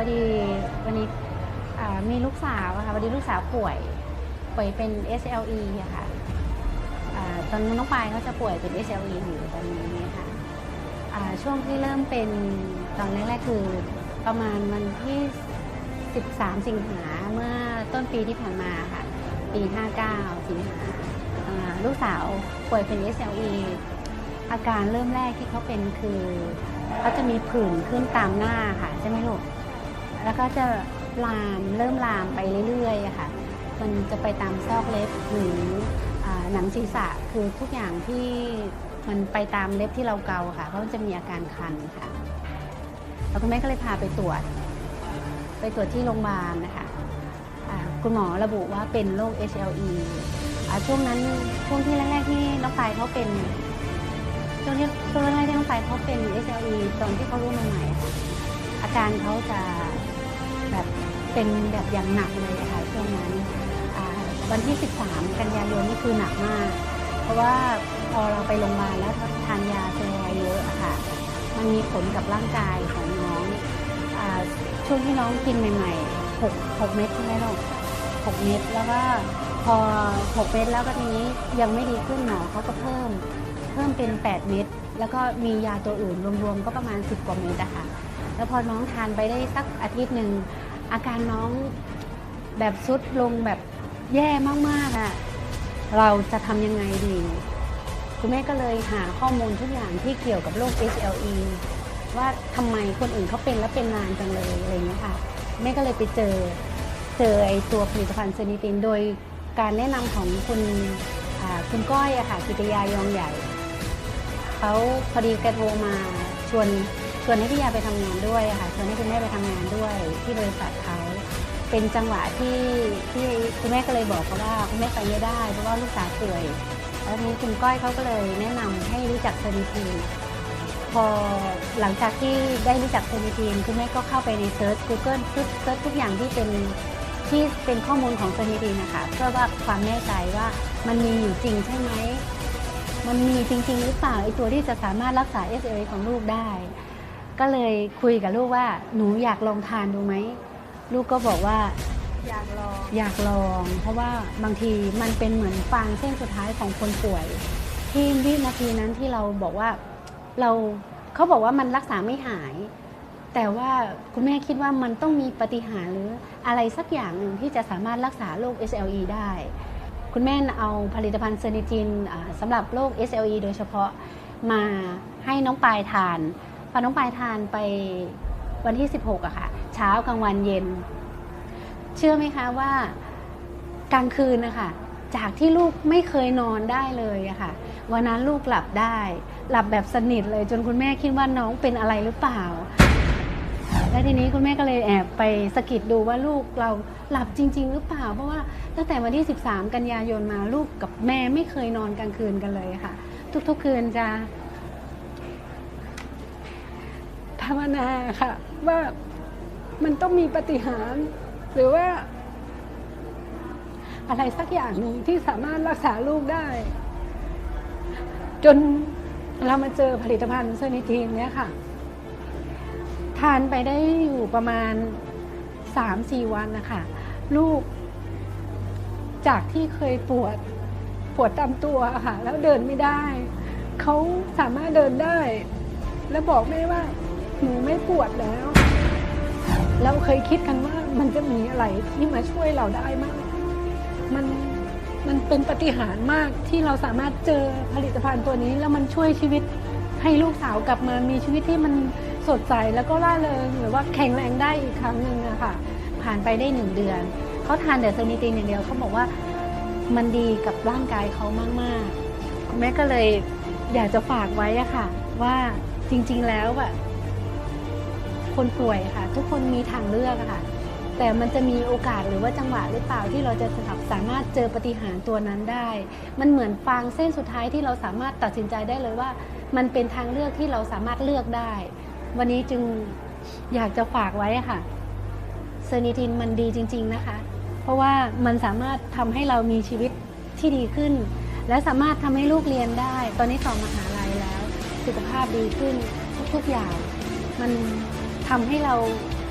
อดีวันนี้มีลูกสาวค่ะพอดีลูกสาวป่วยป่วยเป็น SLE อะค่ะตอนน้องปายเขาจะป่วยเป็น SLE อยู่ตอนนี้ค่ะช่วงที่เริ่มเป็นตอนแรกๆคือประมาณวันที่ 13 สิงหาเมื่อต้นปีที่ผ่านมาค่ะ ปี 59 สิงหาลูกสาวป่วยเป็น SLE อาการเริ่มแรกที่เขาเป็นคือเขาจะมีผื่นขึ้นตามหน้าค่ะใช่ไหมลูก แล้วก็จะลามเริ่มลามไปเรื่อยๆค่ะ มันจะไปตามซอกเล็บหรือหนังศีรษะคือทุกอย่างที่มันไปตามเล็บที่เราเกาค่ะเพราะมันจะมีอาการคันค่ะ แล้วคุณแม่ก็เลยพาไปตรวจ ไปตรวจที่โรงพยาบาลนะคะคุณหมอระบุว่าเป็นโรค HLE ช่วงนั้นช่วงที่แรกๆที่น้องปายเขาเป็นช่วงที่ช่วงแรกๆที่น้องปายเขาเป็น HLE ตอนที่เขารู้มาใหม่ๆค่ะ การเขาจะแบบเป็นแบบอย่างหนักเลยอะค่ะช่วงนั้นวันที่ 13 กันยายนนี่คือหนักมาก เพราะว่าพอเราไปโรงพยาบาลแล้วทานยาเตียรอยด์เยอะอะค่ะ มันมีผลกับร่างกายของน้องอช่วงที่น้องกินใหม่ๆ6 6เม็ดใช่ไหมลูก6เม็ดแล้วก็พอ 6 เม็ดแล้วก็ทีนี้ยังไม่ดีขึ้นหมอเขาก็เพิ่ม เพิ่มเป็น 8 เม็ดแล้วก็มียาตัวอื่นรวมๆก็ประมาณ 10 กว่าเม็ดอะค่ะ แล้วพอน้องทานไปได้สักอาทิตย์หนึ่งอาการน้องแบบซุดลงแบบแย่มากๆอะเราจะทำยังไงดี คุณแม่ก็เลยหาข้อมูลทุกอย่างที่เกี่ยวกับโรค HLE ว่าทำไมคนอื่นเขาเป็นแล้วเป็นนานจังเลยอะไรเงี้ยค่ะแม่ก็เลยไปเจอเจอไอตัวผลิตภัณฑ์เซนิติน โดยการแนะนำของคุณคุณก้อยอะค่ะกิตยายองใหญ่เขาพอดีแกโทรมาชวน ชวนให้พี่ยาไปทำงานด้วยค่ะชวนให้คุณแม่ไปทำงานด้วยที่บริษัทเขาเป็นจังหวะที่ที่คุณแม่ก็เลยบอกเขาว่าคุณแม่ไปไม่ได้ เพราะว่าลูกสาวป่วย แล้วนี้คุณก้อยเขาก็เลยแนะนำให้รู้จักเซนิทีนพอหลังจากที่ได้รู้จักเซนิทีนคุณแม่ก็เข้าไปในเซิร์ช Google เซิร์ชทุกอย่างที่เป็นที่เป็นข้อมูลของเซนิทีนนะคะเพื่อว่าความแน่ใจว่ามันมีอยู่จริงใช่ไหมมันมีจริง ๆ หรือเปล่าไอตัวที่จะสามารถรักษา s อ a ของลูกได้ ก็เลยคุยกับลูกว่าหนูอยากลองทานดูไหม ลูกก็บอกว่าอยากลองอยากลอง เพราะว่าบางทีมันเป็นเหมือนฟางเส้นสุดท้ายของคนป่วย ที่วินาทีนั้นที่เราบอกว่าเราเขาบอกว่ามันรักษาไม่หาย แต่ว่าคุณแม่คิดว่ามันต้องมีปฏิหารหรืออะไรสักอย่างหนึ่งที่จะสามารถรักษาโรค SLE ได้ คุณแม่เอาผลิตภัณฑ์เซนิจินสำหรับโรค SLE โดยเฉพาะมาให้น้องปายทาน พอน้องปายทานไปวันที่ 16อะค่ะ เช้ากลางวันเย็น เชื่อไหมคะว่ากลางคืนนะคะจากที่ลูกไม่เคยนอนได้เลยอะค่ะวันนั้นลูกหลับได้ หลับแบบสนิทเลยจนคุณแม่คิดว่าน้องเป็นอะไรหรือเปล่า และทีนี้คุณแม่ก็เลยแอบไปสกิดดูว่าลูกเราหลับจริง ๆ หรือเปล่า เพราะว่าตั้งแต่วันที่ 13 กันยายนมาลูกกับแม่ไม่เคยนอนกลางคืนกันเลยค่ะ ทุกๆคืนจะภาวนาค่ะ ว่ามันต้องมีปฏิหาร หรือว่า อะไรสักอย่างหนึ่งที่สามารถรักษาลูกได้ จนเรามาเจอผลิตภัณฑ์เซนิทีนเนี้ยค่ะ ทานไปได้อยู่ประมาณ3-4วันนะคะลูก จากที่เคยปวดปวดตามตัวค่ะ แล้วเดินไม่ได้ เขาสามารถเดินได้ แล้วบอกแม่ว่า หนูไม่ปวดแล้ว เราเคยคิดกันว่ามันจะมีอะไรที่มาช่วยเราได้มาก มันมันเป็นปาฏิหารมากที่เราสามารถเจอผลิตภัณฑ์ตัวนี้ แล้วมันช่วยชีวิตให้ลูกสาวกลับมามีชีวิตที่มันสดใสแล้วก็ร่าเริงหรือว่าแข็งแรงได้อีกครั้งหนึ่งอะค่ะ ผ่านไปได้หนึ่งเดือนเขาทานแต่เซนิตินอย่างเดียวเขาบอกว่ามันดีกับร่างกายเขามากๆคุณแม่ก็เลยอยากจะฝากไว้อะค่ะ ว่าจริง ๆ แล้วอะ คนป่วยค่ะ ทุกคนมีทางเลือกค่ะ แต่มันจะมีโอกาสหรือว่าจังหวะหรือเปล่าที่เราจะสามารถเจอปฏิหารตัวนั้นได้ มันเหมือนฟางเส้นสุดท้ายที่เราสามารถตัดสินใจได้เลยว่า มันเป็นทางเลือกที่เราสามารถเลือกได้ วันนี้จึงอยากจะฝากไว้ค่ะเซนิทินมันดีจริง ๆนะคะ เพราะว่ามันสามารถทำให้เรามีชีวิตที่ดีขึ้น และสามารถทำให้ลูกเรียนได้ ตอนนี้สอบมหาลัยแล้ว สุขภาพดีขึ้นทุกๆอย่าง มัน ทำให้เรา